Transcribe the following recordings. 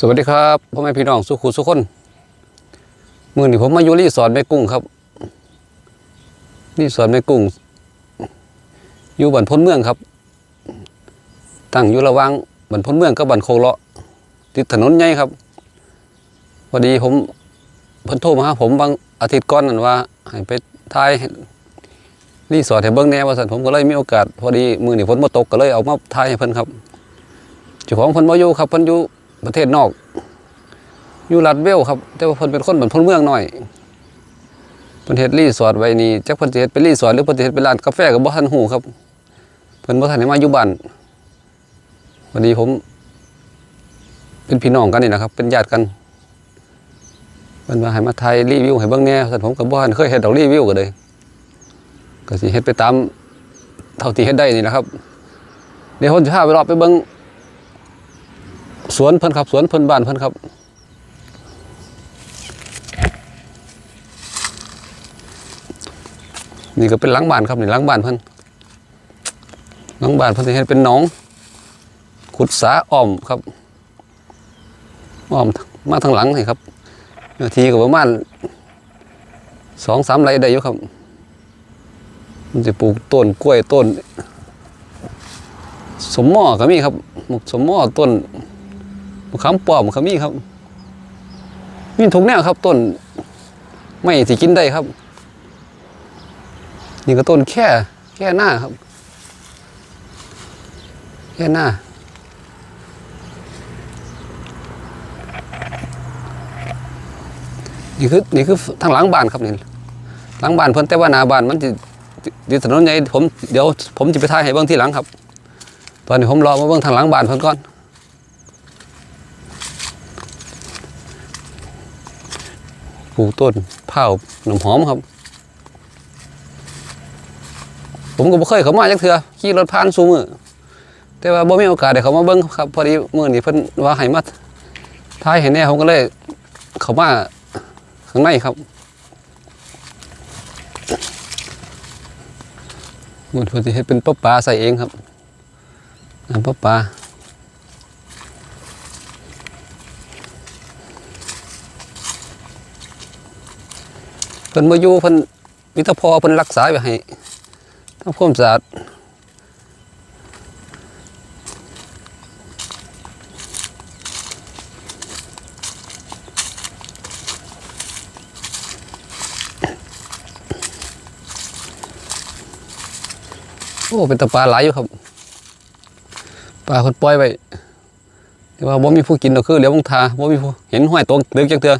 สวัสดีครับพ่อแม่พี่น้องสุขุสุขคนมือนี้ผมมาอยู่รีสอร์ทแม่กุ้งครับรีสอร์ทแม่กุ้ง อยู่บันพ้นเมืองครับ ตั้งอยู่ระว่างบันพ้นเมืองกับบันโคเลาะติดถนนใหญ่ครับพอดีผมเพิ่นโทรมาหาผมบางอาทิตย์ก่อนนั่นว่าให้ไปถ่ายรีสอร์ทให้เบิ่งแน่ว่าซั่นผมก็เลยมีโอกาส พอดีมือนี้ฝนบ่ตกก็เลยเอามาถ่ายให้เพิ่นครับเจ้าของเพิ่นบ่อยู่ครับเพิ่นอยู่ ประเทศนอก อยู่รัฐเวลครับ แต่ว่าเพิ่นเป็นคนเหมือนพลเมืองหน่อยเพิ่นเฮ็ดรีสอร์ทไว้นี่จักเพิ่นสิเฮ็ดเป็นรีสอร์ทหรือเพิ่นสิเฮ็ดเป็นร้านกาแฟก็บ่ทันฮู้ครับ เพิ่นบ่ทันได้มาอยู่บ้านวันนี้ผม เป็นพี่น้องกันนี่นะครับ เป็นญาติกันเพิ่นมาให้มาถ่ายรีวิวให้เบิ่งแน่ซั่นผมก็บ่ทันเคยเฮ็ดดอกรีวิวก็เลยก็สิเฮ็ดไปตามเท่าที่เฮ็ดได้นี่นะครับเดี๋ยวผมจะพาไปรอบไปเบิ่ง สวนเพิ่นครับ สวนเพิ่นบ้านเพิ่นครับ นี่ก็เป็นหลังบ้านครับนี่หลังบ้านเพิ่นหลังบ้านเพิ่นเฮ็ดเป็นหนอง ขุดสาอ้อมครับอ้อมมาทางหลังนี่ครับนื้อที่ก็ประมาณสองสามไร่ได้อยู่ครับ มันจะปลูกต้นกล้วยต้น สมหม้อก็มีครับหมกสมหม้อต้น มะขามป้อมขมีครับ มีทุกแนวครับต้น ไม่สิกินได้ครับ นี่ก็ต้นแค่แค่หน้าครับ แค่หน้านี่คือนี่คือทางหลังบ้านครับนี่หลังบ้านเพิ่นแต่ว่าหน้าบ้านมันสิดิถนนใหญ่ผมเดี๋ยวผมจะไปถ่ายให้เบิ่งที่หลังครับ ตอนนี้ผมรอมาเบิ่งทางหลังบ้านเพิ่นก่อน ลูกต้นเผาหนมหอมครับ ผมก็บ่เคยเข้ามาจักเทื่อขี่รถผ่านซูมือแต่ว่าบ่มีโอกาสได้เข้ามาเบิ่งครับพอดีมื้อนี้เพิ่นว่าให้มาถ่ายให้แน่ผมก็เลยเข้ามาข้างในครับมันพิ่นสิเฮ็ดเป็นปลาปลาใส่เองครับน้ำปปลา เพิ่นมาอยู่เพิ่นมิตรพอเพิ่นรักษาไว้ให้ทำความสะอาดโอ้เป็นตะปลาหลายอยู่ครับปลาคนปล่อยไว้แต่ว่าบ่มีผู้กินดอกคือเหลียวบงทาบ่มีผู้เห็นห้อยตัวเดึกจังเทื่อ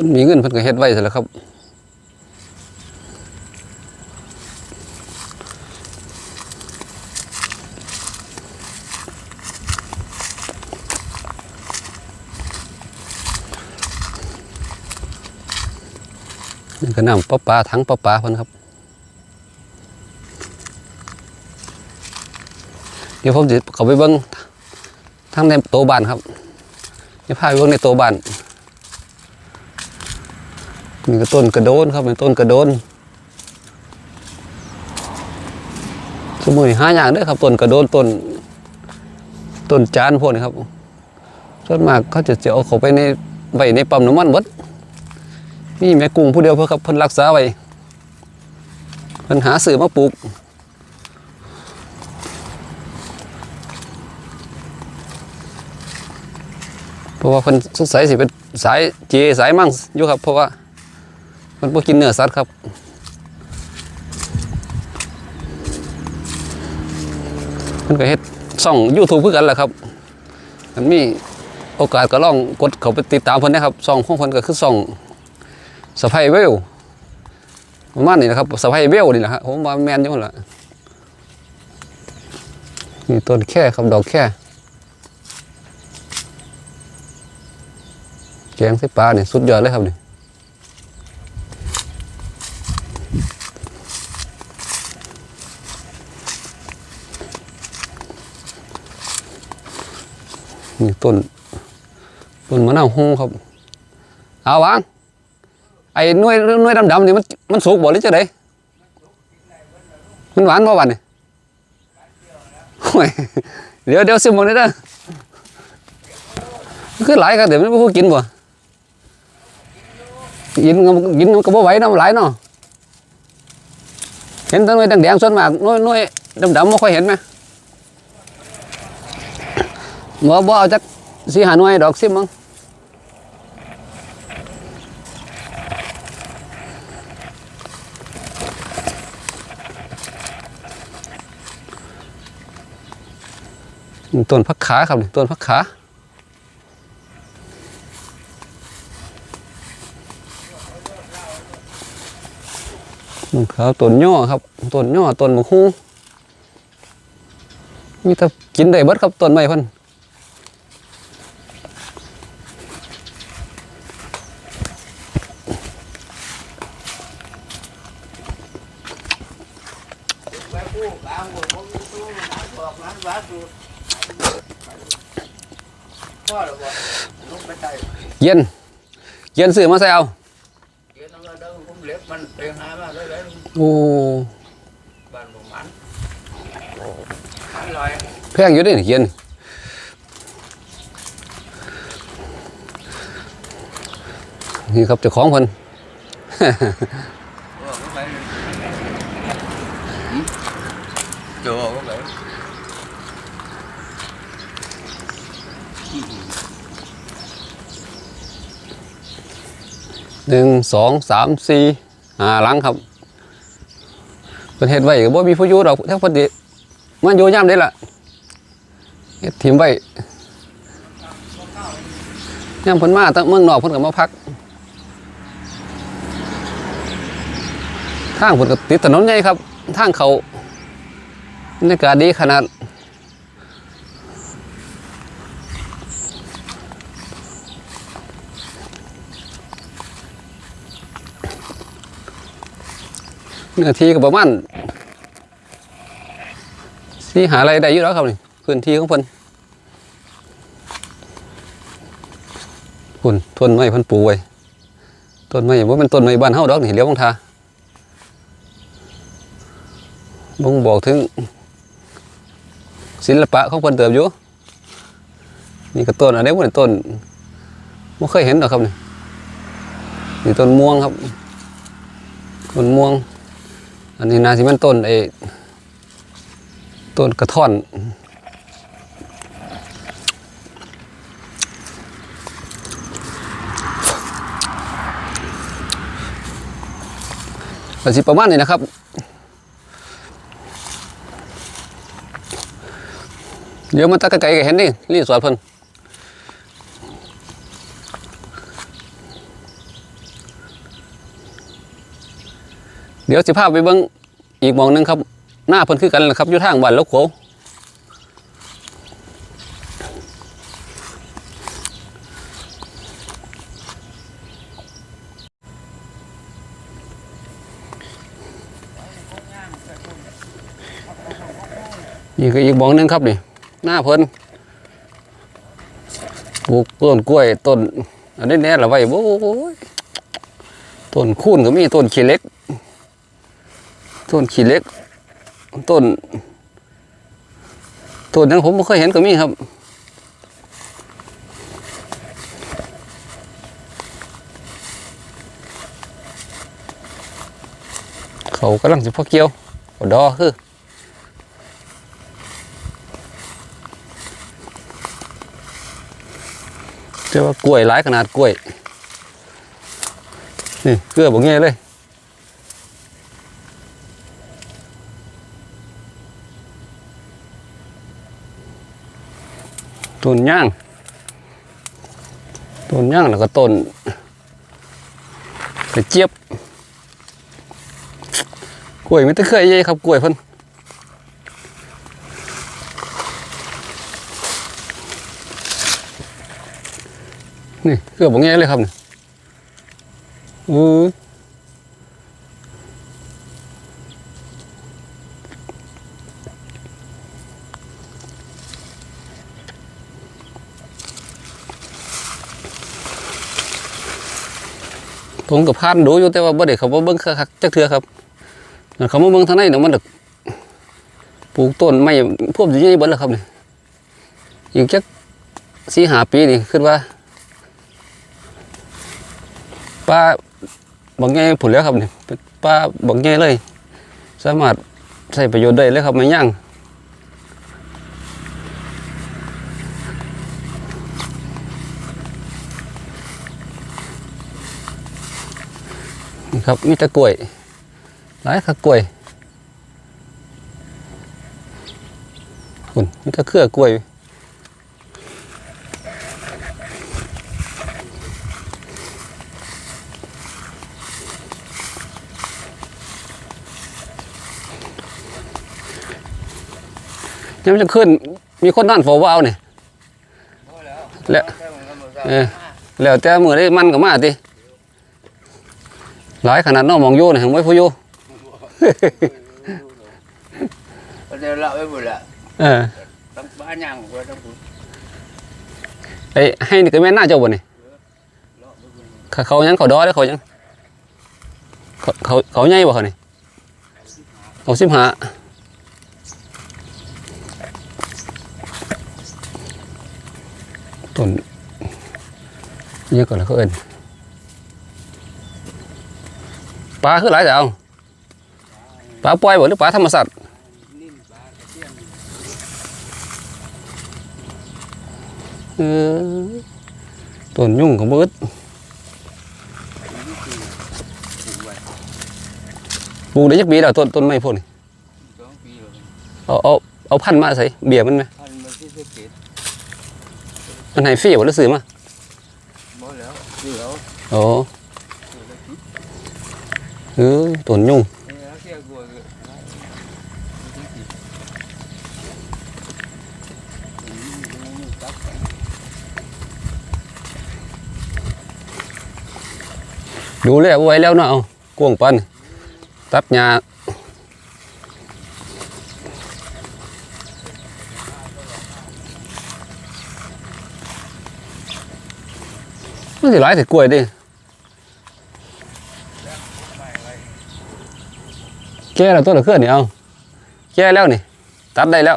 คนมีเงินเพิ่นก็เฮ็ดไว้ซะแล้วครับนี่ก็น้ำปลาปลาถังปลาปลาเพิ่นครับเดี๋ยวผมจะเข้าไปเบิ่งทั้งในโตบ้านครับจะพาไปเบิ่งในโตบ้าน นี่ก็ต้นกระโดนครับเป็นต้นกระโดนสมุยห้าอย่างด้อครับต้นกระโดนต้นต้นจานพวกนี้ครับส่วนมากเขาจะจะเอาเขาไปในไว้ในปั๊มน้ำมันเบดนี่แม่กุ้งผู้เดียวเพื่อครับเพิ่นรักษาไว้เพิ่นหาซื้อมาปลูกเพราะว่าเพิ่นสงสัยสิเป็นสายเจสายมั่งอยู่ครับเพราะว่า มันบ่กินเนื้อสัตว์ครับมันก็เฮ็ดช่อง YouTube คือกันแหละครับมันมีโอกาสก็ลองกดเข้าไปติดตามเพิ่นนะครับช่องของเพิ่นก็คือช่องสะพายเวลประมาณนี้นะครับสะพายเวลนี่แหละฮะผมว่าแมนอยู่ล่ะนี่ต้นแค่ครับดอกแค่แกงใส่ปลาเนี่ยสุดยอดเลยครับเนี่นี่ ต้นต้นมะนาวโฮครับ เอาวางไอ้น่วยน่วยดำๆนี่มันมันสุกบ่หรือจะไดมันหวานบ่หวานนี่โอ้ห่วยเดี๋ยวเดี๋ยวซิมมึงได้เด้อคือหลายครับเดี๋ยวมันบ่ผู้กินบ่กินกินก็บ่ไหวนาะหลายเนาะเห็นแตั้งหน่วยแดงๆส่วนมากนวยน่วยดำๆบ่ค่อยเห็นไหม บ่บ่เอาจักสีหาหน่วยดอกซิมมึงต้นพักขาครับต้นพักขาต้นขาวต้นย่อครับต้นย่อต้นมะฮูมีแต่กินได้เบิดครับต้นไม้พิ่น ไปคู่กลางผมผมมีตู้น้ำบอกน้ำวัดดูพ่อหรือ เย็น เย็นซื้อมาใส่เอาเกี่ยวกับเดิมผมเล็บมันเองหามาเลยเลยโอ้บ้านผมมันยแพงอยู่ดิเย็นนี่ครับเจ้าของเพิ่น เออก็ไป เจอก็ไปหนึ่งสองสามสี่ห้าหลังครับเป็นเฮ็ดไว้ก็บ่มีผู้อยู่ดอกถ้พิ่นสิมันอยู่ยามใดล่ะเฮ็ดถิ่มไว้ยามเพิ่นมาตั้งเมืองนอกเพิ่นก็มาพักทางเพิ่นก็ติดถนนใหญ่ครับ ทางเขา บรรยากาศดีขนาดเนื้อที่ก็ประมาณสี่หาอะไรได้อยู่แล้วครับนี่พื้นที่ของเพิ่นคุณต้นไม้พิ่นปูไว้ต้นไม้ว่าเป็นต้นไม้บ้านเฮาดอกนี่เลี้ยวบางทาบ่งบอกถึง ศิลปะของเพิ่นเติบอยู่ นี่ก็ต้นอันนี้เป็นต้นไม่เคยเห็นหรอกครับนี่นี่ต้นม่วงครับ ต้นม่วง อันนี้นาสิมันต้นไอ้ต้นกระท่อนก็สิประมาณนี้นะครับ เดี๋ยวมันตะไกลๆก็เห็นนี่รีสอร์ทเพิ่นเดี๋ยวสิพาพไปเบิ่งอีกมองหนึงครับ หน้าเพิ่นคือกันแหละครับอยู่ทางบ้านลกโขนี่คืออีกหมองหนึงครับนี่ หน้าเพิ่นปลูกต้นกล้วยต้นอันนี้แน่ละไว้โอ้ยต้นคูนก็มีต้นขี้เล็ก ต้นขี้เล็ก ต้น ต้นนั้นผมไม่เคยเห็นก็มีครับเขากำลังจะพอเกี่ยวดอคือ เรียกว่ากล้วยหลายขนาดกล้วย นี่เกลือบ่เงี้ยเลย ต้นย่าง ต้นย่างแล้วก็ต้นกระเจี๊ยบ กล้วยไม่ต้องเคยเย่ครับกล้วยเพิ่น นี่เกือบบ่แง่เลยครับนี่อือผมกับพานดูอยู่แต่ว่าบ่ได้เขาบ่เบิ่งคักจักเทือครับเขามาเบิ่งทางในเนี่ยมันดึกปลูกต้นไม่พวกสิใหญ่เบิดแล้วครับนี่อีกจักสี่หาปีนี่คิดว่า ป้าบางแง่ผุนแล้วครับเนี่เป็นป้าบางแง่เลย สามารถใช้ประโยชน์ได้เลยครับไม่ย่งนี่ครับมีตะกล้วยหลายค่ะกล้วยคุณนี่ก็เครือกล้วย ยังไม่จะขึ้น มีคนนั่นฝอวาวเนี่ยพอแล้วแล้วแค่มึงก็มึงก็เออแล้วแต่มือได้มันก็มาติหลายขนาดน้องมองอยู่เนี่ยหังไว้ผู้อยู่เดี๋ยวเราไปหมดละเออต้องบ้านย่างกว่าต้องพูดไอ้ให้นี่ก็แม่นหน้าเจ้าบ่นี่เลาะไปหมดเขาเขายังเขาดอได้อเขายังเขาเขาเขาใหญ่บ่เขานี่เขาสิบห้า ต้นเยอะกว่าแล้วเขาเอินปลาคือหลายแต่เอาปลาปล่อยบ่หรือปลาธรรมชาสตระเออต้นยุ่งของเบิดปลูกได้จักปีแล้วต้นต้นไม้พวกนี้เอาเอาเอาพันมาใส่เบี้ยมันไหม พันมาที่สะเก็ด มันให้ฟรีบ่หรือซื้อมาหมดแล้วเดี๋ยวโอ้เดี๋ยวคิดเออต้นยุ่งเดี๋ยวเสียกลัวเลยตัดดูแลเอาไว้แล้วเนาะเอากวงปันตัดหญ้า มันสิหลายแต่กล้วยดิแก่แล้วต้นละเคลื่อนนี่เอาแก่แล้วนี่ ตัดได้แล้ว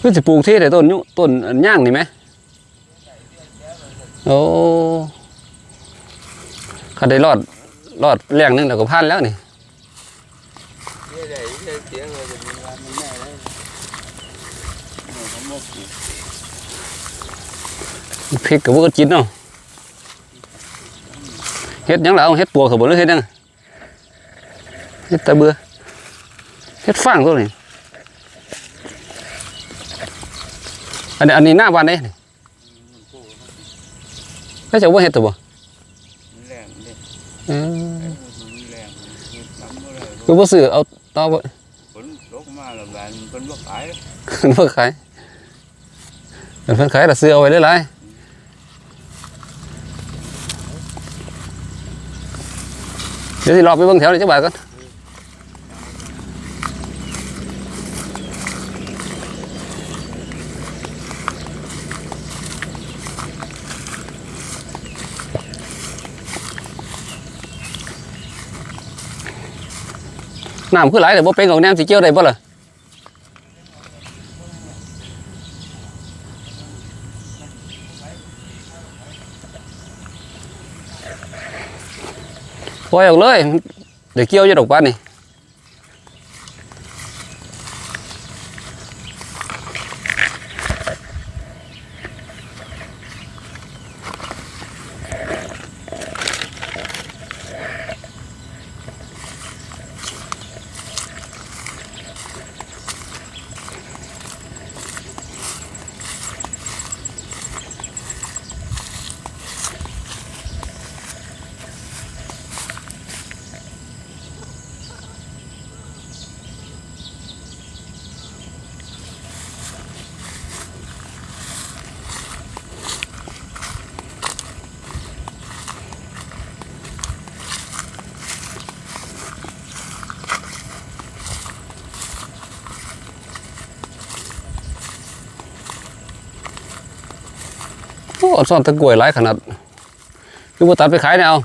คือจะปลูกที่แต่ต้นยุต้นย่างนี่ไหมโอ้เขาได้รอดรอดแรงหนึงแล้วก็พันแล้วนี่ เดี๋ยวได้เดี๋ยวเสียงเลยจะมีงานมันแน่เลยหนูเขาบอกอยู่ พริกกับพวกกินเนาะเฮ็ดหยังล่ะเอาเฮ็ดปัวเขาบ่หรือเฮ็ดหยังเฮ็ดตะเบือเฮ็ดฟางตัวนี้อันนี้อันนี้หน้าบ้านเด้นี่มันโก้แล้วจะว่าเฮ็ดตัวบ่มันแรงเลยเออมันแรงมันทำอะไรคือบ่ซื้อเอาต่อบ่ฝนตกมาแล้วบ้านเป็นบ่ขายเพิ่นขายเพิ่นขายแต่ซื้อเอาไว้หลายๆ เดี๋ยวสิรอไปเบิ่งแถวนี้จักบาทก่อนน้ำคือหลายแต่บ่เปล่อยออกเลย เดี๋ยวเกี่ยวจะดอกปานนี่ โอ้ซ่อนตะกล้วยหลายขนาดคือว่าตัดไปขายเนี่ยเอา